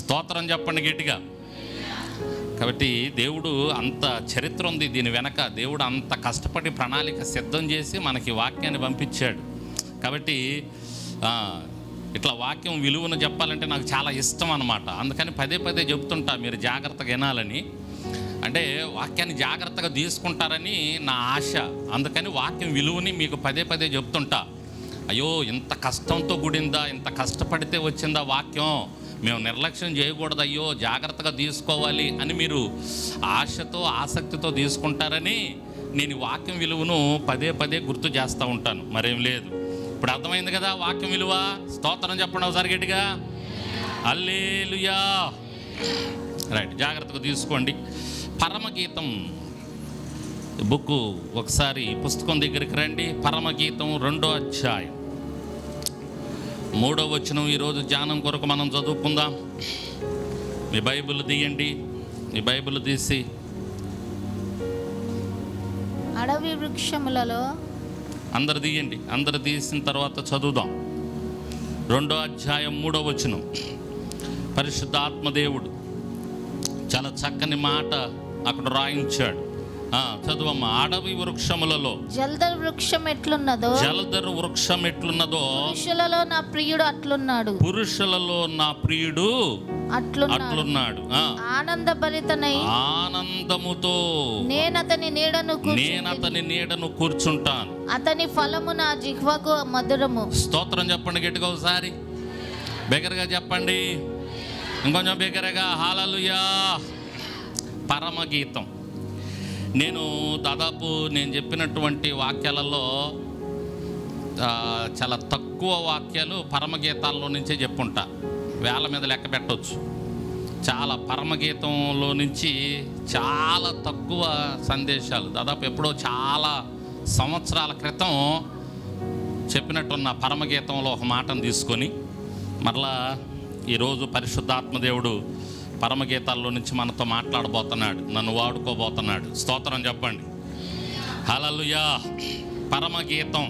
స్తోత్రం చెప్పండి గట్టిగా. కాబట్టి దేవుడు అంత చరిత్ర ఉంది దీని వెనక. దేవుడు అంత కష్టపడి ప్రణాళిక సిద్ధం చేసి మనకి వాక్యాన్ని పంపించాడు. కాబట్టి ఇట్లా వాక్యం విలువను చెప్పాలంటే నాకు చాలా ఇష్టం అనమాట అందుకని పదే పదే చెప్తుంటా మీరు జాగ్రత్తగా వినాలని. అంటే వాక్యాన్ని జాగ్రత్తగా తీసుకుంటారని నా ఆశ. అందుకని వాక్యం విలువని మీకు పదే పదే చెప్తుంటా. అయ్యో ఇంత కష్టంతో కూడిందా ఇంత కష్టపడితే వచ్చిందా వాక్యం? మేము నిర్లక్ష్యం చేయకూడదు అయ్యో జాగ్రత్తగా తీసుకోవాలి అని మీరు ఆశతో ఆసక్తితో తీసుకుంటారని నేను వాక్యం విలువను పదే పదే గుర్తు చేస్తూ ఉంటాను. మరేం లేదు. ఇప్పుడు అర్థమైంది కదా వాక్యం విలువ? స్తోత్రం చెప్పండి ఒకసారి గట్టిగా. అల్లేలుయా రైట్ జాగ్రత్తగా తీసుకోండి. పరమగీతం బుక్ ఒకసారి పుస్తకం దగ్గరికి రండి. పరమగీతం రెండో అధ్యాయం. మూడో వచనం ఈరోజు ధ్యానం కొరకు మనం చదువుకుందాం. మీ బైబిల్ తీయండి. మీ బైబిల్ తీసి. అడవి వృక్షములలో అందరు తీయండి. అందరు తీసిన తర్వాత చదువుదాం. రెండో అధ్యాయం మూడో వచనం. పరిశుద్ధ ఆత్మదేవుడు చాలా చక్కని మాట అక్కడ రాయించాడు. చదువమ్మా. అడవి వృక్షములలో. జల్దర్ వృక్షం ఎట్లున్నదో? జలధర వృక్షం ఎట్లున్నదో? పురుషులలో నా ప్రియుడు అట్లున్నాడు. పురుషులలో నా ప్రియుడు అట్లున్నాడు. అట్లున్నాడు. ఆ, ఆనందభరితనై ఆనందముతో నేనతని నీడను కూర్చుంటిని. నేను అతని నీడను కూర్చుంటాను. అతని ఫలము నా జిహ్వకు మధురము. స్తోత్రం చెప్పండి గట్టిగా ఒకసారి. బిగరగా చెప్పండి. ఇంకొంచెం బిగరగా హాలలుయా. పరమగీతం. నేను దాదాపు నేను చెప్పినటువంటి వాక్యాలలో చాలా తక్కువ వాక్యాలు పరమగీతాల్లో నుంచే చెప్పుంటా. వేల మీద లెక్క పెట్టవచ్చు చాలా పరమగీతంలో నుంచి చాలా తక్కువ సందేశాలు. దాదాపు ఎప్పుడో చాలా సంవత్సరాల క్రితం చెప్పినట్టున్న పరమగీతంలో ఒక మాటను తీసుకొని మరలా ఈరోజు పరిశుద్ధాత్మదేవుడు పరమగీతాల్లో నుంచి మనతో మాట్లాడబోతున్నాడు నన్ను వాడుకోబోతున్నాడు. స్తోత్రం చెప్పండి. హలలుయా పరమగీతం.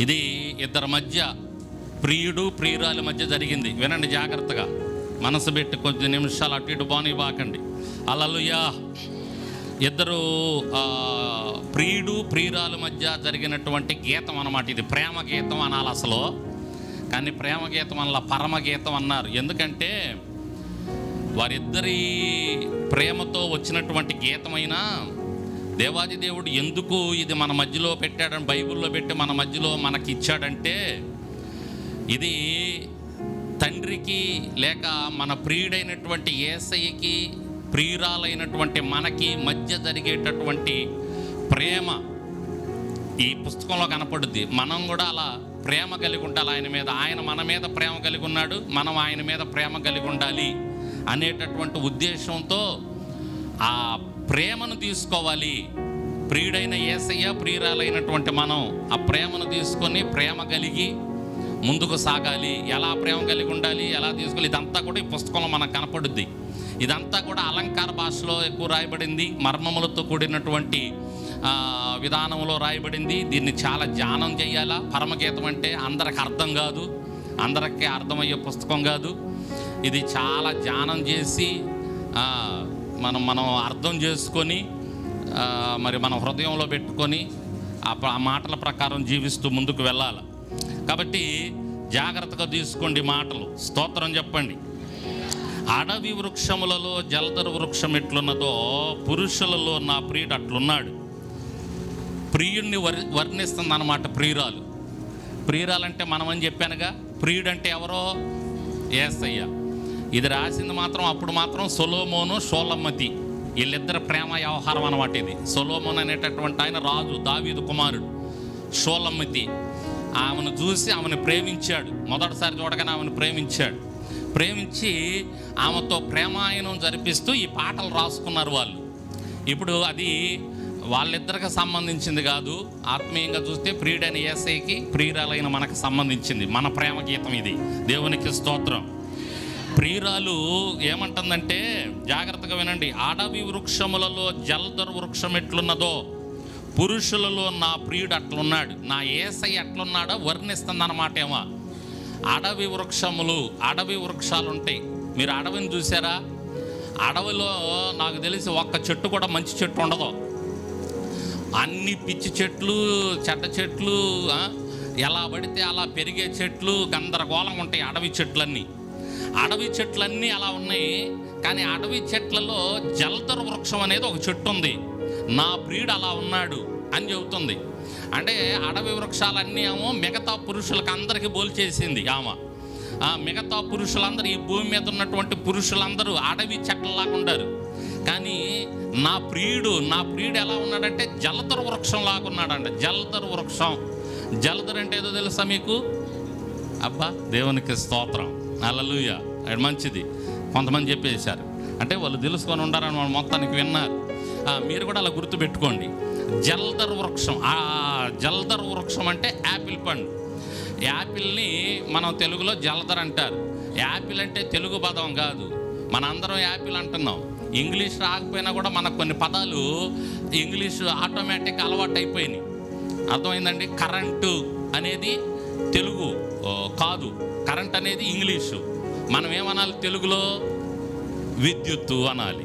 ఇది ఇద్దరి మధ్య ప్రియుడు ప్రియురాలి మధ్య జరిగింది. వినండి జాగ్రత్తగా. మనసు పెట్టి కొద్ది నిమిషాలు అటు ఇటు బాని బాకండి. అలలుయా ఇద్దరు ప్రియుడు ప్రియురాల మధ్య జరిగినటువంటి గీతం అనమాట ఇది. ప్రేమ గీతం అనాలి అసలు. కానీ ప్రేమ గీతం అలా పరమ గీతం అన్నారు. ఎందుకంటే వారిద్దరి ప్రేమతో వచ్చినటువంటి గీతమైనా దేవాది దేవుడు ఎందుకు ఇది మన మధ్యలో పెట్టాడని బైబిల్లో పెట్టి మన మధ్యలో మనకి ఇచ్చాడంటే ఇది తండ్రికి లేక మన ప్రియుడైనటువంటి ఏసయ్యకి ప్రియురాలైనటువంటి మనకి మధ్య జరిగేటటువంటి ప్రేమ ఈ పుస్తకంలో కనపడుద్ది. మనం కూడా అలా ప్రేమ కలిగి ఉండాలి. ఆయన మీద ఆయన మన మీద ప్రేమ కలిగి ఉన్నాడు. మనం ఆయన మీద ప్రేమ కలిగి ఉండాలి. అనేటటువంటి ఉద్దేశంతో ఆ ప్రేమను తీసుకోవాలి. ప్రియుడైన ఏసయ్య ప్రియురాలైనటువంటి మనం ఆ ప్రేమను తీసుకొని ప్రేమ కలిగి ముందుకు సాగాలి. ఎలా ప్రేమ కలిగి ఉండాలి ఎలా తీసుకోవాలి ఇదంతా కూడా ఈ పుస్తకంలో మనకు కనపడుద్ది. ఇదంతా కూడా అలంకార భాషలో ఎక్కువ రాయబడింది. మర్మములతో కూడినటువంటి విధానంలో రాయబడింది. దీన్ని చాలా ధ్యానం చేయాలా? పరమగీతం అంటే అందరికి అర్థం కాదు. అందరికీ అర్థమయ్యే పుస్తకం కాదు. ఇది చాలా ధ్యానం చేసి మనం మనం అర్థం చేసుకొని మరి మన హృదయంలో పెట్టుకొని ఆ మాటల ప్రకారం జీవిస్తూ ముందుకు వెళ్ళాలి. కాబట్టి జాగ్రత్తగా తీసుకోండి మాటలు. స్తోత్రం చెప్పండి. అడవి వృక్షములలో జలధర వృక్షం ఎట్లున్నదో పురుషులలో నా ప్రియుడు అట్లున్నాడు. ప్రియుడిని వర్ వర్ణిస్తుంది అన్నమాట ప్రియురాలు. ప్రియురాలంటే మనం అని చెప్పానుగా ప్రియుడంటే ఎవరో? ఏసయ్యా. ఇది రాసింది మాత్రం అప్పుడు మాత్రం సొలోమోను షోలమ్మతి. వీళ్ళిద్దరు ప్రేమ వ్యవహారం అనమాట ఇది. సొలోమోన్ అనేటటువంటి ఆయన రాజు దావీదు కుమారుడు షోలమ్మతి. ఆమెను చూసి ఆమెను ప్రేమించాడు. మొదటిసారి చూడగానే ఆమెను ప్రేమించాడు. ప్రేమించి ఆమెతో ప్రేమాయణం జరిపిస్తూ ఈ పాటలు రాసుకున్నారు వాళ్ళు. ఇప్పుడు అది వాళ్ళిద్దరికి సంబంధించింది కాదు. ఆత్మీయంగా చూస్తే ప్రియుడైన ఏసైకి ప్రియురాలైన మనకు సంబంధించింది. మన ప్రేమ గీతం ఇది. దేవునికి స్తోత్రం. ప్రియురాలు ఏమంటుందంటే జాగ్రత్తగా వినండి. అడవి వృక్షములలో జలధర వృక్షం ఎట్లున్నదో పురుషులలో నా ప్రియుడు అట్లున్నాడు. నా ఏసై ఎట్లున్నాడో వర్ణిస్తుంది అన్నమాట ఏమో. అడవి వృక్షములు అడవి వృక్షాలు ఉంటాయి మీరు అడవిని చూసారా? అడవిలో నాకు తెలిసి ఒక్క చెట్టు కూడా మంచి చెట్టు ఉండదు. అన్ని పిచ్చి చెట్లు చెడ్డ చెట్లు ఎలా పడితే అలా పెరిగే చెట్లు గందరగోళం ఉంటాయి అడవి చెట్లన్నీ. అడవి చెట్లన్నీ అలా ఉన్నాయి. కానీ అడవి చెట్లలో జలతర వృక్షం అనేది ఒక చెట్టు ఉంది. నా ప్రియుడు అలా ఉన్నాడు అని చెబుతుంది. అంటే అడవి వృక్షాలన్నీ ఏమో మిగతా పురుషులకు అందరికీ బోల్చేసింది ఆమె. ఆ మిగతా పురుషులందరూ ఈ భూమి మీద ఉన్నటువంటి పురుషులందరూ అడవి చెట్లలాగా ఉండారు. కానీ నా ప్రియుడు నా ప్రియుడు ఎలా ఉన్నాడంటే జలతర వృక్షం లాగా ఉన్నాడంట. జలతర వృక్షం. జలతర అంటే ఏదో తెలుసా మీకు? అబ్బా దేవునికి స్తోత్రం. అలలుయ మంచిది. కొంతమంది చెప్పేశారు. అంటే వాళ్ళు తెలుసుకొని ఉండారని వాళ్ళు మొత్తానికి విన్నారు. మీరు కూడా అలా గుర్తుపెట్టుకోండి. జల్దర్ వృక్షం ఆ జల్దర్ వృక్షం అంటే యాపిల్ పండు. యాపిల్ని మనం తెలుగులో జలదర్ అంటారు. యాపిల్ అంటే తెలుగు పదం కాదు. మన అందరం యాపిల్ అంటున్నాం. ఇంగ్లీష్ రాకపోయినా కూడా మనకు కొన్ని పదాలు ఇంగ్లీష్ ఆటోమేటిక్ అలవాటు అయిపోయినాయి అర్థమైందండి? కరెంటు అనేది తెలుగు కాదు. కరెంట్ అనేది ఇంగ్లీషు. మనం ఏమనాలి తెలుగులో? విద్యుత్తు అనాలి.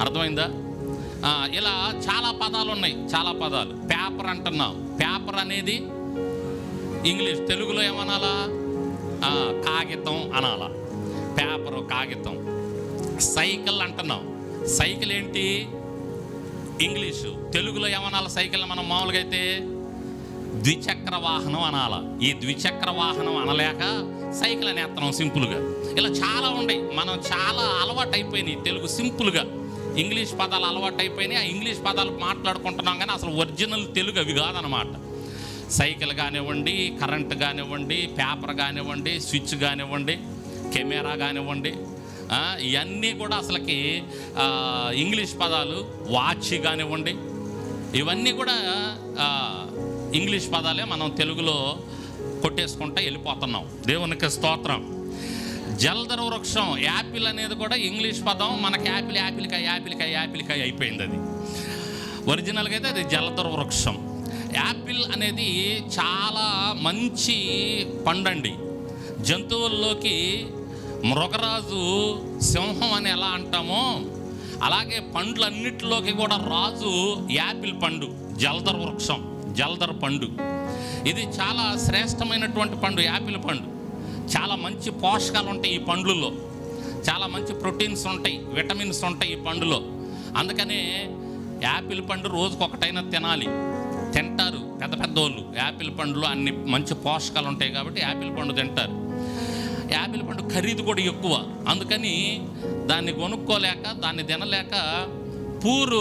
అర్థమైందా? ఇలా చాలా పదాలు ఉన్నాయి చాలా పదాలు. పేపర్ అంటున్నాం. పేపర్ అనేది ఇంగ్లీష్. తెలుగులో ఏమనాలా? కాగితం అనాలా. పేపరు కాగితం. సైకిల్ అంటున్నాం. సైకిల్ ఏంటి? ఇంగ్లీషు. తెలుగులో ఏమనాలి సైకిల్ మనం మామూలుగా అయితే? ద్విచక్ర వాహనం అనాల. ఈ ద్విచక్ర వాహనం అనలేక సైకిల్ అనేస్తున్నాం సింపుల్గా. ఇలా చాలా ఉన్నాయి మనం చాలా అలవాటు అయిపోయినాయి తెలుగు సింపుల్గా. ఇంగ్లీష్ పదాలు అలవాటు అయిపోయినాయి ఆ ఇంగ్లీష్ పదాలు మాట్లాడుకుంటున్నాం కానీ అసలు ఒరిజినల్ తెలుగు అవి కాదనమాట. సైకిల్ కానివ్వండి కరెంట్ కానివ్వండి పేపర్ కానివ్వండి స్విచ్ కానివ్వండి కెమెరా కానివ్వండి ఇవన్నీ కూడా అసలుకి ఇంగ్లీష్ పదాలు వాచ్ కానివ్వండి ఇవన్నీ కూడా ఇంగ్లీష్ పదాలే మనం తెలుగులో కొట్టేసుకుంటా వెళ్ళిపోతున్నాం. దేవునికి స్తోత్రం. జలధర వృక్షం యాపిల్ అనేది కూడా ఇంగ్లీష్ పదం. మనకి యాపిల్ యాపిల్కాయ యాపిల్కాయ యాపిల్కాయ అయిపోయింది అది. ఒరిజినల్గా అయితే అది జలధర వృక్షం. యాపిల్ అనేది చాలా మంచి పండండి. జంతువుల్లోకి మృగరాజు సింహం అని ఎలా అంటామో అలాగే పండ్లన్నిటిలోకి కూడా రాజు యాపిల్ పండు జలధర వృక్షం. జలధర పండు. ఇది చాలా శ్రేష్టమైనటువంటి పండు యాపిల్ పండు. చాలా మంచి పోషకాలు ఉంటాయి ఈ పండ్లలో. చాలా మంచి ప్రోటీన్స్ ఉంటాయి విటమిన్స్ ఉంటాయి ఈ పండులో. అందుకనే యాపిల్ పండు రోజుకు ఒకటైనా తినాలి. తింటారు పెద్ద పెద్దోళ్ళు. యాపిల్ పండులో అన్ని మంచి పోషకాలు ఉంటాయి కాబట్టి యాపిల్ పండు తింటారు. యాపిల్ పండు ఖరీదు కూడా ఎక్కువ. అందుకని దాన్ని కొనుక్కోలేక దాన్ని తినలేక పూరు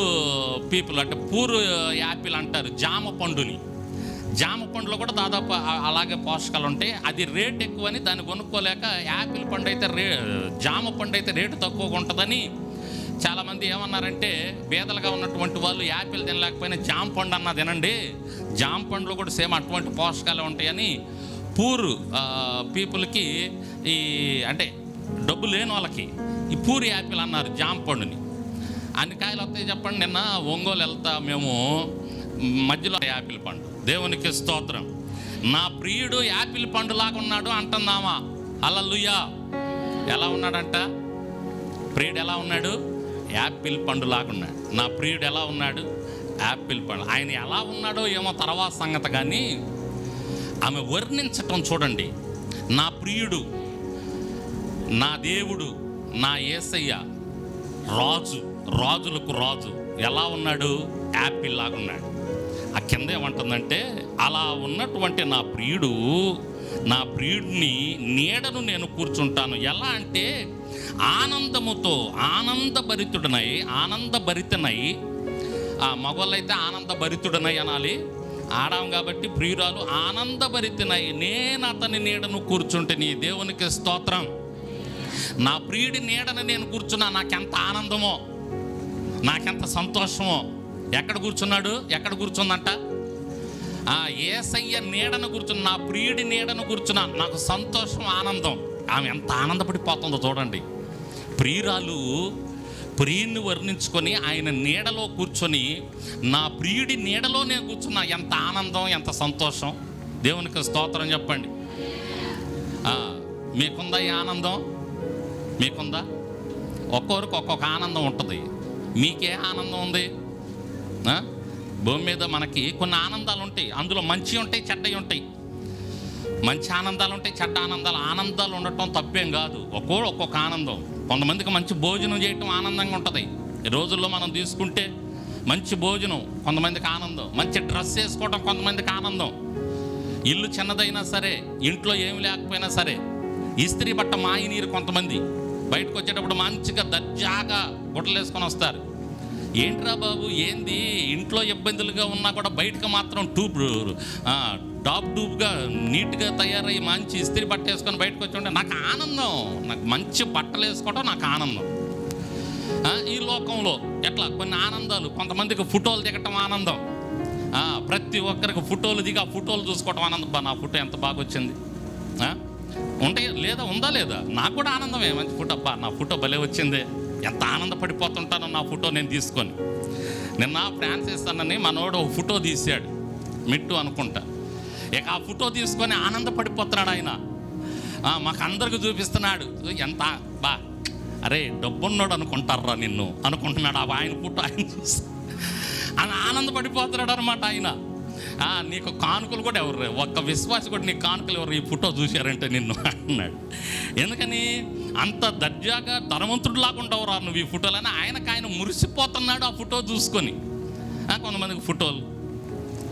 పీపుల్ అంటే పూరు యాపిల్ అంటారు జామ పండుని. జామ పండులో కూడా దాదాపు అలాగే పోషకాలు ఉంటాయి. అది రేట్ ఎక్కువని దాన్ని కొనుక్కోలేక యాపిల్ పండు అయితే రే జామ పండు అయితే రేటు తక్కువగా ఉంటుందని చాలామంది ఏమన్నారంటే బేదలుగా ఉన్నటువంటి వాళ్ళు యాపిల్ తినలేకపోయినా జామ పండు అన్న తినండి. జామ పండులో కూడా సేమ్ అటువంటి పోషకాలు ఉంటాయని పూర్ పీపుల్కి ఈ అంటే డబ్బు లేని వాళ్ళకి ఈ పూరి యాపిల్ అన్నారు జామ పండుని. అన్ని కాయలు వస్తాయి చెప్పండి నిన్న. ఒంగోలు వెళ్తా మేము. మధ్యలో యాపిల్ పండు. దేవునికి స్తోత్రం. నా ప్రియుడు యాపిల్ పండు లాగా ఉన్నాడు అంటుందామా అలలుయా ఎలా ఉన్నాడంట? ప్రియుడు ఎలా ఉన్నాడు? యాపిల్ పండు ఉన్నాడు. నా ప్రియుడు ఎలా ఉన్నాడు? యాపిల్ పండు. ఆయన ఎలా ఉన్నాడో ఏమో తర్వాత సంగతి కానీ ఆమె వర్ణించటం చూడండి. నా ప్రియుడు నా దేవుడు నా ఏసయ్య రాజు. రాజులకు రాజు. ఎలా ఉన్నాడు? యాపిల్ లాగా ఉన్నాడు. ఆ కింద ఏమంటుందంటే అలా ఉన్నటువంటి నా ప్రియుడు నా ప్రియుడిని నీడను నేను కూర్చుంటాను. ఎలా అంటే ఆనందముతో ఆనందభరితుడనై ఆనందభరితనై ఆ మగవాళ్ళైతే ఆనందభరితుడనై అనాలి. ఆడాం కాబట్టి ప్రియురాలు ఆనందభరితనై నేను అతని నీడను కూర్చుంటే నీ దేవునికి స్తోత్రం. నా ప్రియుడి నీడను నేను కూర్చున్నా నాకెంత ఆనందమో. నాకెంత సంతోషమో. ఎక్కడ కూర్చున్నాడు? ఎక్కడ కూర్చుందంట? ఆ ఏసయ్య నీడను కూర్చున్న నా ప్రియుడి నీడను కూర్చున్న నాకు సంతోషం ఆనందం. ఆమె ఎంత ఆనందపడిపోతుందో చూడండి. ప్రియురాలు ప్రియుని వర్ణించుకొని ఆయన నీడలో కూర్చొని నా ప్రియుడి నీడలో నేను కూర్చున్నా ఎంత ఆనందం ఎంత సంతోషం. దేవునికి స్తోత్రం చెప్పండి. మీకుందా ఈ ఆనందం? మీకుందా? ఒక్కొక్కరికి ఒక్కొక్క ఆనందం ఉంటుంది. మీకే ఆనందం ఉంది? భూమి మీద మనకి కొన్ని ఆనందాలు ఉంటాయి. అందులో మంచి ఉంటాయి చెడ్డవి ఉంటాయి. మంచి ఆనందాలు ఉంటాయి చెడ్డ ఆనందాలు. ఆనందాలు ఉండటం తప్పేం కాదు. ఒక్కో ఒక్కొక్క ఆనందం. కొంతమందికి మంచి భోజనం చేయటం ఆనందంగా ఉంటుంది. ఈ రోజుల్లో మనం తీసుకుంటే మంచి భోజనం కొంతమందికి ఆనందం. మంచి డ్రెస్ వేసుకోవడం కొంతమందికి ఆనందం. ఇల్లు చిన్నదైనా సరే ఇంట్లో ఏమి లేకపోయినా సరే ఇస్త్రీ బట్ట మాయి నీరు కొంతమంది. బయటకు వచ్చేటప్పుడు మంచిగా దర్జాగా గుడ్డలేసుకొని వస్తారు. ఏంట్రా బాబు ఏంది? ఇంట్లో ఇబ్బందులుగా ఉన్నా కూడా బయటకు మాత్రం టూబ్ ఆ, టాప్ టూబ్గా నీట్గా తయారయ్యి మంచి ఇస్త్రీ బట్ట వేసుకొని బయటకు వచ్చి ఉంటే నాకు ఆనందం. నాకు మంచి బట్టలు వేసుకోవడం నాకు ఆనందం. ఈ లోకంలో ఎట్లా? కొన్ని ఆనందాలు. కొంతమందికి ఫోటోలు దిగటం ఆనందం. ప్రతి ఒక్కరికి ఫోటోలు దిగి ఆ ఫోటోలు చూసుకోవటం ఆనందం. నా ఫోటో ఎంత బాగా వచ్చింది. ఉంటాయి? లేదా ఉందా లేదా? నాకు కూడా ఆనందమే మంచి ఫోటో అబ్బా నా ఫోటో భలే వచ్చింది. ఎంత ఆనందపడిపోతుంటానో నా ఫోటో నేను తీసుకొని. నిన్న ఫ్రాన్సిస్ అన్నని మనోడు ఒక ఫోటో తీశాడు. మిట్టు అనుకుంటా. ఇక ఆ ఫోటో తీసుకొని ఆనందపడిపోతున్నాడు ఆయన. మాకు అందరికి చూపిస్తున్నాడు. ఎంత బా అరే డబ్బున్నాడు అనుకుంటారా నిన్ను? అనుకుంటున్నాడు. ఆయన ఫోటో ఆయన చూసి. ఆయన ఆనందపడిపోతున్నాడు అనమాట ఆయన. నీకు కానుకలు కూడా ఎవరు? ఒక్క విశ్వాసి కూడా నీకు కానుకలు ఎవరు? ఈ ఫోటో చూశారంటే నిన్ను అన్నాడు. ఎందుకని? అంత దర్జాగా ధనవంతుడు లాగా ఉండవురా నువ్వు ఈ ఫోటోలని ఆయనకు ఆయన మురిసిపోతున్నాడు ఆ ఫోటో చూసుకొని. కొంతమందికి ఫోటోలు.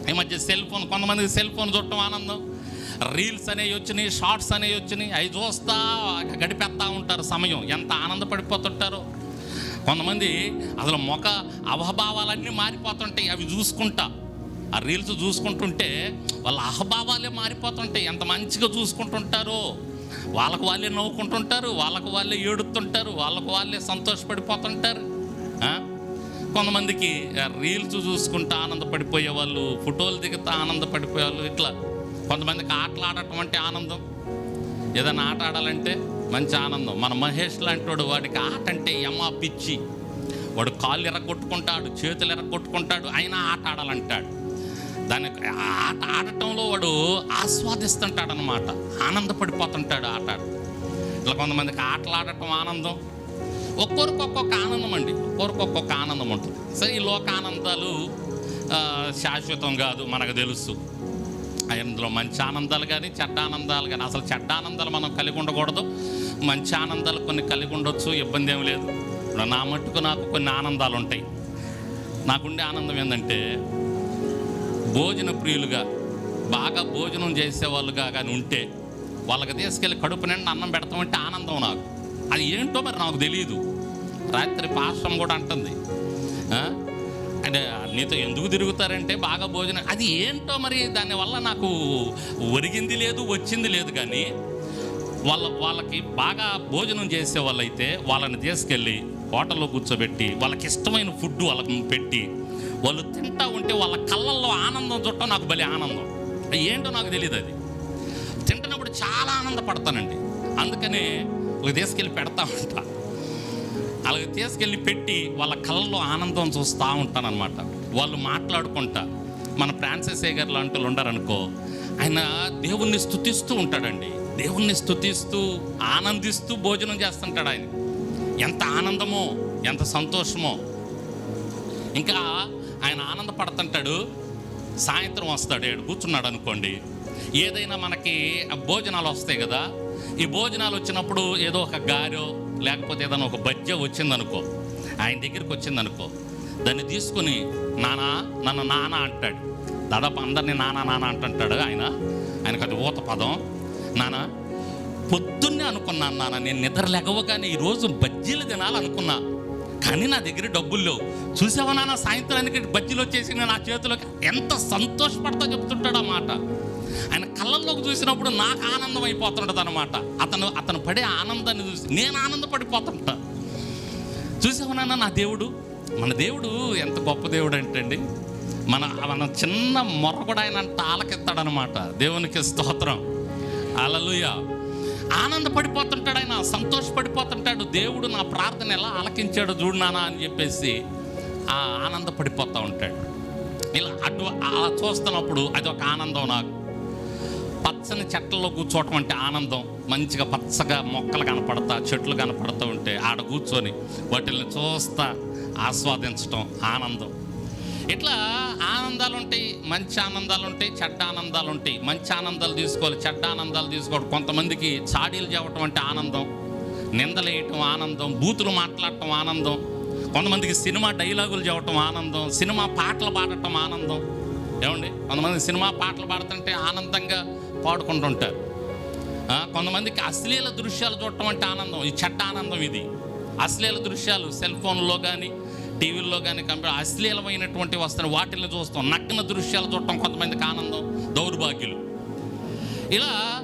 ఈ మధ్య సెల్ ఫోన్ కొంతమందికి సెల్ ఫోన్ చూడటం ఆనందం. రీల్స్ అనేవి వచ్చినాయి షార్ట్స్ అనేవి వచ్చినాయి. అవి చూస్తా గడిపేస్తూ ఉంటారు సమయం. ఎంత ఆనందపడిపోతుంటారో. కొంతమంది అసలు మొఖ అవభావాలన్నీ మారిపోతుంటాయి. అవి చూసుకుంటా. ఆ రీల్స్ చూసుకుంటుంటే వాళ్ళ అహభావాలే మారిపోతుంటాయి. ఎంత మంచిగా చూసుకుంటుంటారో. వాళ్ళకు వాళ్ళే నవ్వుకుంటుంటారు వాళ్ళకు వాళ్ళే ఏడుతుంటారు వాళ్ళకు వాళ్ళే సంతోషపడిపోతుంటారు. కొంతమందికి రీల్స్ చూసుకుంటూ ఆనందపడిపోయే వాళ్ళు ఫోటోలు దిగుతా ఆనందపడిపోయే వాళ్ళు ఇట్లా. కొంతమందికి ఆటలు ఆడటం అంటే ఆనందం. ఏదైనా ఆట ఆడాలంటే మంచి ఆనందం. మన మహేష్ లాంటి వాడు వాడికి ఆట అంటే యమ్మ పిచ్చి. వాడు కాళ్ళు ఎరగొట్టుకుంటాడు చేతులు ఎరగొట్టుకుంటాడు అయినా ఆట ఆడాలంటాడు. దాన్ని ఆట ఆడటంలో వాడు ఆస్వాదిస్తుంటాడు అనమాట ఆనందపడిపోతుంటాడు ఆట ఇట్లా కొంతమందికి ఆటలు ఆడటం ఆనందం. ఒక్కొరికి ఒక్కొక్క ఆనందం అండి. ఒక్కొరికి ఒక్కొక్క ఆనందం ఉంటుంది. సరే ఈ లోక ఆనందాలు శాశ్వతం కాదు మనకు తెలుసు. అందులో మంచి ఆనందాలు కానీ చెడ్డ ఆనందాలు కానీ. అసలు చెడ్డ ఆనందాలు మనం కలిగి ఉండకూడదు. మంచి ఆనందాలు కొన్ని కలిగి ఉండొచ్చు ఇబ్బంది ఏమి లేదు. నా మట్టుకు నాకు కొన్ని ఆనందాలు ఉంటాయి. నాకుండే ఆనందం ఏంటంటే భోజన ప్రియులుగా బాగా భోజనం చేసేవాళ్ళుగా కానీ ఉంటే వాళ్ళకి తీసుకెళ్ళి కడుపు నిండా అన్నం పెడతామంటే ఆనందం నాకు. అది ఏంటో మరి నాకు తెలియదు రాత్రి పాశ్రం కూడా అంటుంది. అంటే నీతో ఎందుకు తిరుగుతారంటే బాగా భోజనం. అది ఏంటో మరి దానివల్ల నాకు ఒరిగింది లేదు వచ్చింది లేదు కానీ వాళ్ళ వాళ్ళకి బాగా భోజనం చేసే వాళ్ళైతే వాళ్ళని తీసుకెళ్ళి హోటల్లో కూర్చోబెట్టి వాళ్ళకి ఇష్టమైన ఫుడ్ వాళ్ళకి పెట్టి వాళ్ళు తింటా ఉంటే వాళ్ళ కళ్ళల్లో ఆనందం చుట్టం నాకు భలే ఆనందం. ఏంటో నాకు తెలియదు అది. తింటున్నప్పుడు చాలా ఆనందపడతానండి. అందుకనే ఒక తీసుకెళ్ళి పెడతా ఉంటా. అలాగే తీసుకెళ్ళి పెట్టి వాళ్ళ కళ్ళలో ఆనందం చూస్తూ ఉంటానన్నమాట. వాళ్ళు మాట్లాడుకుంటా. మన ఫ్రాన్సిస్ గారు లాంటి వాళ్ళు ఉండారనుకో ఆయన దేవుణ్ణి స్థుతిస్తూ ఉంటాడండి. దేవుణ్ణి స్థుతిస్తూ ఆనందిస్తూ భోజనం చేస్తుంటాడు ఆయన. ఎంత ఆనందమో ఎంత సంతోషమో. ఇంకా ఆయన ఆనందపడుతుంటాడు. సాయంత్రం వస్తాడు ఏడు కూర్చున్నాడు అనుకోండి. ఏదైనా మనకి భోజనాలు వస్తాయి కదా ఈ భోజనాలు వచ్చినప్పుడు ఏదో ఒక గారో లేకపోతే ఏదైనా ఒక బజ్జ వచ్చిందనుకో ఆయన దగ్గరికి వచ్చిందనుకో దాన్ని తీసుకుని నానా నన్ను నాన్న అంటాడు. దాదాపు అందరినీ నానా నాన్న అంటుంటాడు ఆయన. ఆయనకు అది ఊత పదం. నానా పొద్దున్నే అనుకున్నాను నాన్న నేను నిద్ర లేకవగానే ఈరోజు బజ్జీలు తినాలనుకున్నా. కానీ నా దగ్గర డబ్బులు లేవు. చూసావా నాన్న సాయంత్రానికి బజ్జీలు వచ్చేసి నా చేతిలోకి ఎంత సంతోషపడతా చెప్తుంటాడు ఆ మాట. ఆయన కళ్ళల్లోకి చూసినప్పుడు నాకు ఆనందం అయిపోతుంటుంది అనమాట అతను అతను పడే ఆనందాన్ని చూసి నేను ఆనందపడిపోతుంటా. చూసావా నాన్న నా దేవుడు? మన దేవుడు ఎంత గొప్ప దేవుడు అంటండి. మన మన చిన్న మొర కూడా ఆయన అంత ఆలకెత్తాడనమాట దేవునికి స్తోత్రం. అలలుయా ఆనందపడిపోతుంటాడు ఆయన సంతోషపడిపోతుంటాడు. దేవుడు నా ప్రార్థన ఎలా ఆలకించాడు చూడు నానా అని చెప్పేసి ఆ ఆనందపడిపోతూ ఉంటాడు. ఇలా అటు అలా చూస్తున్నప్పుడు అది ఒక ఆనందం నాకు. పచ్చని చెట్లలో కూర్చోవటం అంటే ఆనందం. మంచిగా పచ్చగా మొక్కలు కనపడతా చెట్లు కనపడుతూ ఉంటే ఆడ కూర్చొని వాటిని చూస్తా ఆస్వాదించటం ఆనందం. ఇట్లా ఆనందాలు ఉంటాయి మంచి ఆనందాలు ఉంటాయి చెడ్డ ఆనందాలు ఉంటాయి మంచి ఆనందాలు తీసుకోవాలి చెడ్డ ఆనందాలు తీసుకోవడం. కొంతమందికి చాడీలు చెప్పటం అంటే ఆనందం నిందలేయటం ఆనందం బూతులు మాట్లాడటం ఆనందం కొంతమందికి సినిమా డైలాగులు చెప్పటం ఆనందం సినిమా పాటలు పాడటం ఆనందం. ఏమండి? కొంతమంది సినిమా పాటలు పాడుతుంటే ఆనందంగా పాడుకుంటుంటారు. కొంతమందికి అశ్లీల దృశ్యాలు చూడటం అంటే ఆనందం. ఈ చెడ్డ ఆనందం ఇది. అశ్లీల దృశ్యాలు సెల్ ఫోన్లో కానీ టీవీల్లో కానీ కంప్యూటర్ అశ్లీలమైనటువంటి వస్తున్న వాటిని చూస్తాం. నగ్న దృశ్యాలు చూడటం కొంతమందికి ఆనందం దౌర్భాగ్యులు. ఇలా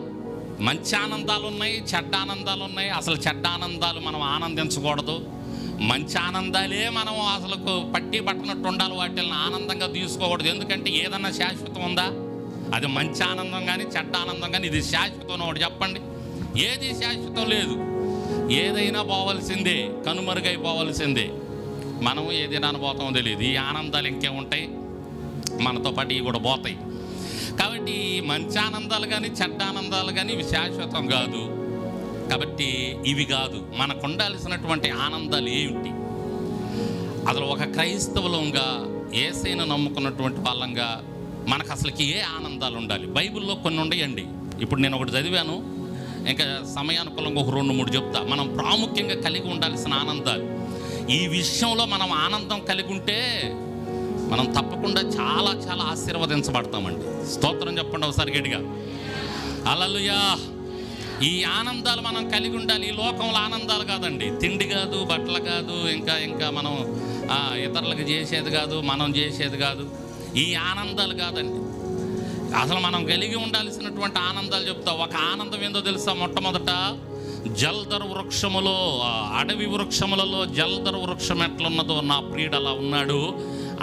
మంచి ఆనందాలు ఉన్నాయి చెడ్డ ఆనందాలు ఉన్నాయి అసలు చెడ్డ ఆనందాలు మనం ఆనందించకూడదు. మంచి ఆనందాలే మనం అసలు పట్టి పట్టనట్టు ఉండాలి. వాటిని ఆనందంగా తీసుకోకూడదు. ఎందుకంటే ఏదన్నా శాశ్వతం ఉందా? అది మంచి ఆనందం కానీ చెడ్డ ఆనందం కానీ ఇది శాశ్వతం ఒకటి చెప్పండి. ఏది శాశ్వతం లేదు. ఏదైనా పోవలసిందే కనుమరుగైపోవలసిందే. మనం ఏదైనా పోతామో తెలియదు. ఈ ఆనందాలు ఇంకేముంటాయి మనతో పాటు ఇవి కూడా పోతాయి. కాబట్టి మంచి ఆనందాలు కానీ చెడ్డ ఆనందాలు కానీ ఇవి శాశ్వతం కాదు. కాబట్టి ఇవి కాదు. మనకు ఉండాల్సినటువంటి ఆనందాలు ఏమిటి అసలు ఒక క్రైస్తవులంగా ఏసైనా నమ్ముకున్నటువంటి వాళ్ళంగా మనకు అసలుకి ఏ ఆనందాలు ఉండాలి? బైబిల్లో కొన్ని ఉండయండి. ఇప్పుడు నేను ఒకటి చదివాను. ఇంకా సమయానుకూలంగా ఒక రెండు మూడు చెప్తా. మనం ప్రాముఖ్యంగా కలిగి ఉండాల్సిన ఆనందాలు. ఈ విషయంలో మనం ఆనందం కలిగి ఉంటే మనం తప్పకుండా చాలా చాలా ఆశీర్వదించబడతామండి. స్తోత్రం చెప్పండి ఒకసారి గట్టిగా. అలలుయా ఈ ఆనందాలు మనం కలిగి ఉండాలి. ఈ లోకంలో ఆనందాలు కాదండి. తిండి కాదు బట్టలు కాదు ఇంకా ఇంకా మనం ఇతరులకు చేసేది కాదు మనం చేసేది కాదు. ఈ ఆనందాలు కాదండి. అసలు మనం కలిగి ఉండాల్సినటువంటి ఆనందాలు చెప్తా. ఒక ఆనందం ఏందో తెలుసా మొట్టమొదట? జల్దర్ వృక్షములో అడవి వృక్షములలో జల్దర్ వృక్షం ఎట్లున్నదో నా ప్రియుడు అలా ఉన్నాడు.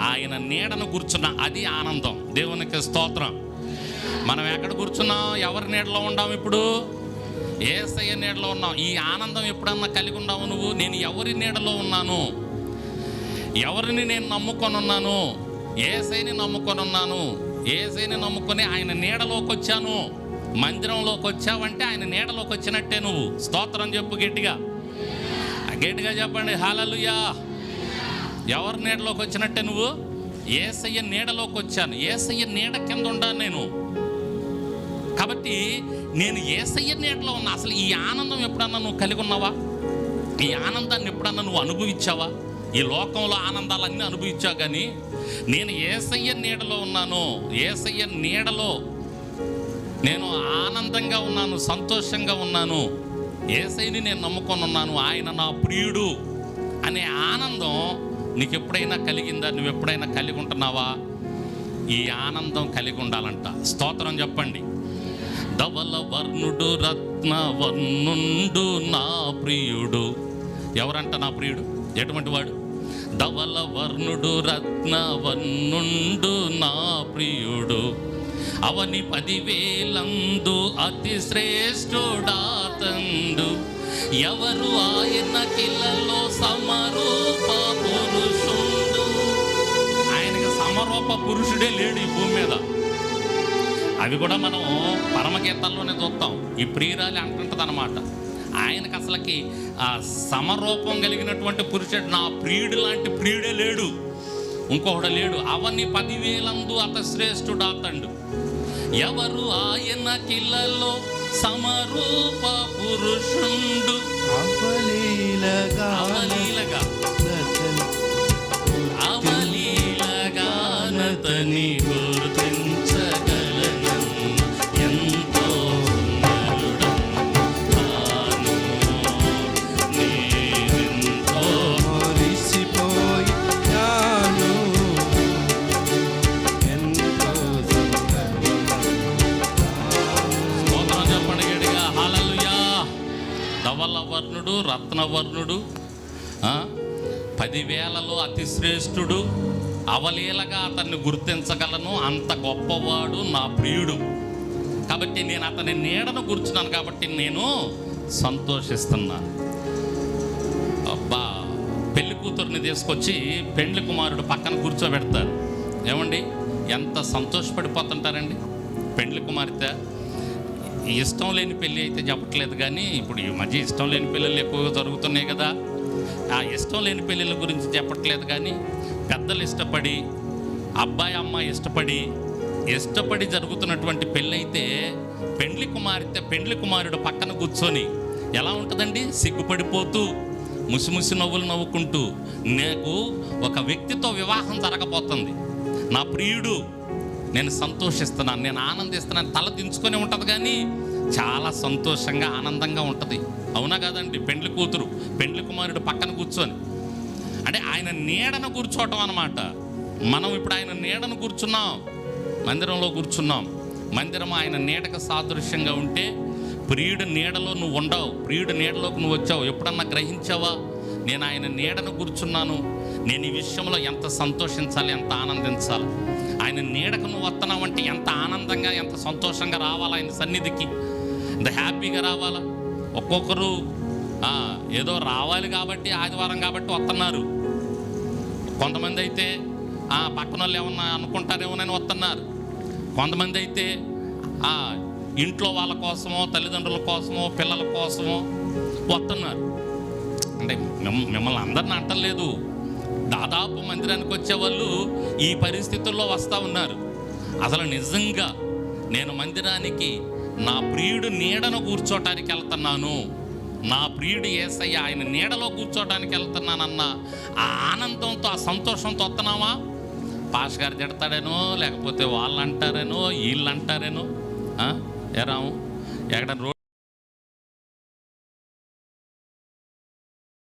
ఆయన నీడను కూర్చున్న అది ఆనందం. దేవునికి స్తోత్రం. మనం ఎక్కడ కూర్చున్నాం ఎవరి నీడలో ఉండాం ఇప్పుడు? ఏసయ్య నీడలో ఉన్నాం. ఈ ఆనందం ఎప్పుడన్నా కలిగి ఉన్నావు నువ్వు? నేను ఎవరి నీడలో ఉన్నాను? ఎవరిని నేను నమ్ముకొని ఉన్నాను? ఏసైని నమ్ముకొని ఉన్నాను. ఏసైని నమ్ముకొని ఆయన నీడలోకి వచ్చాను. మందిరంలోకి వచ్చావంటే ఆయన నీడలోకి వచ్చినట్టే నువ్వు. స్తోత్రం చెప్పు గట్టిగా. గట్టిగా చెప్పండి. హాలలుయా ఎవరి నీడలోకి వచ్చినట్టే నువ్వు? ఏసయ్య నీడలోకి వచ్చాను. ఏసయ్య నీడ కింద ఉండాను నేను. కాబట్టి నేను ఏసయ్య నీడలో ఉన్నా. అసలు ఈ ఆనందం ఎప్పుడన్నా నువ్వు కలిగి ఉన్నావా? ఈ ఆనందాన్ని ఎప్పుడన్నా నువ్వు అనుభవించావా? ఈ లోకంలో ఆనందాలన్నీ అనుభవించావు కానీ నేను ఏసయ్య నీడలో ఉన్నాను. ఏసయ్య నీడలో నేను ఆనందంగా ఉన్నాను సంతోషంగా ఉన్నాను. ఏసైని నేను నమ్ముకొని ఉన్నాను ఆయన నా ప్రియుడు అనే ఆనందం నీకు ఎప్పుడైనా కలిగిందా? నువ్వు ఎప్పుడైనా కలిగి ఉంటున్నావా? ఈ ఆనందం కలిగి ఉండాలంట. స్తోత్రం చెప్పండి. ధవల వర్ణుడు రత్న వర్ణుండు నా ప్రియుడు. ఎవరంట నా ప్రియుడు? ఎటువంటి వాడు? ధవల వర్ణుడు రత్న వర్ణుండు నా ప్రియుడు. అవని పదివేలందు అతి శ్రేష్ఠుడాతండు ఎవరు ఆయన కిలలో సమరూప పురుషుడు? ఆయనకి సమరూప పురుషుడే లేడు ఈ భూమి మీద. అవి కూడా మనం పరమగీతాల్లోనే చూస్తాం. ఈ ప్రియురాలి అంటుంటుంది అనమాట ఆయనకు అసలుకి ఆ సమరూపం కలిగినటువంటి పురుషుడు నా ప్రియుడు లాంటి ప్రియుడే లేడు. ఇంకొకడు లేడు. అవన్నీ పదివేలందు అత శ్రేష్ఠుడు అతండు ఎవరు ఆయన కిల్లలో సమరూప పురుషుండు? అవలీలగా. అవలీలగా. రత్నవర్ణుడు పదివేలలో అతిశ్రేష్ఠుడు అవలీలగా అతన్ని గుర్తించగలను. అంత గొప్పవాడు నా ప్రియుడు. కాబట్టి నేను అతని నీడను కూర్చున్నాను కాబట్టి నేను సంతోషిస్తున్నాను. అబ్బా పెళ్ళి కూతుర్ని తీసుకొచ్చి పెండ్లి కుమారుడు పక్కన కూర్చోబెడతారు. ఏమండి? ఎంత సంతోషపడిపోతుంటారండి? పెండ్లి కుమార్తె ఇష్టం లేని పెళ్ళి అయితే చెప్పట్లేదు కానీ ఇప్పుడు ఈ మధ్య ఇష్టం లేని పెళ్ళిళ్ళు ఎక్కువగా జరుగుతున్నాయి కదా. ఆ ఇష్టం లేని పెళ్ళిళ్ళ గురించి చెప్పట్లేదు కానీ పెద్దలు ఇష్టపడి అబ్బాయి అమ్మాయి ఇష్టపడి ఇష్టపడి జరుగుతున్నటువంటి పెళ్ళి అయితే పెండ్లి కుమార్తె పెండ్లి కుమారుడు పక్కన కూర్చొని ఎలా ఉంటుందండి? సిగ్గుపడిపోతూ ముసిముసి నవ్వులు నవ్వుకుంటూ నాకు ఒక వ్యక్తితో వివాహం జరగబోతుంది. నా ప్రియుడు నేను సంతోషిస్తున్నాను నేను ఆనందిస్తున్నాను తల దించుకొని ఉంటుంది కానీ చాలా సంతోషంగా ఆనందంగా ఉంటుంది. అవునా కాదండి? పెండ్లి కూతురు పెండ్లి కుమారుడు పక్కన కూర్చొని. అంటే ఆయన నీడను కూర్చోవటం అనమాట మనం ఇప్పుడు ఆయన నీడను కూర్చున్నాం మందిరంలో కూర్చున్నాం. మందిరం ఆయన నీడకు సాదృశ్యంగా ఉంటే ప్రియుడు నీడలో నువ్వు ఉండవు ప్రియుడు నీడలోకి నువ్వు వచ్చావు. ఎప్పుడన్నా గ్రహించావా? నేను ఆయన నీడను కూర్చున్నాను నేను ఈ విషయంలో ఎంత సంతోషించాలి ఎంత ఆనందించాలి? ఆయన నీడకు నువ్వు వస్తున్నావు అంటే ఎంత ఆనందంగా ఎంత సంతోషంగా రావాలా ఆయన సన్నిధికి. ఎంత హ్యాపీగా రావాలా? ఒక్కొక్కరు ఏదో రావాలి కాబట్టి ఆదివారం కాబట్టి వస్తున్నారు కొంతమంది అయితే పక్కన వాళ్ళు ఏమన్నా అనుకుంటారేమోనని వస్తున్నారు కొంతమంది అయితే ఇంట్లో వాళ్ళ కోసమో తల్లిదండ్రుల కోసమో పిల్లల కోసమో వస్తున్నారు అంటే మిమ్- మిమ్మల్ని అందరిని అంటలేదు. దాదాపు మందిరానికి వచ్చేవాళ్ళు ఈ పరిస్థితుల్లో వస్తూ ఉన్నారు. అసలు నిజంగా నేను మందిరానికి నా ప్రియుడు నీడను కూర్చోటానికి వెళ్తున్నాను. నా ప్రియుడు ఏసయ్య ఆయన నీడలో కూర్చోటానికి వెళ్తున్నానన్న ఆ ఆనందంతో ఆ సంతోషంతో వస్తున్నావా? పాష్ గారు తిడతాడేనో లేకపోతే వాళ్ళు అంటారేనో వీళ్ళు అంటారేనో ఎరాము ఎక్కడ రోడ్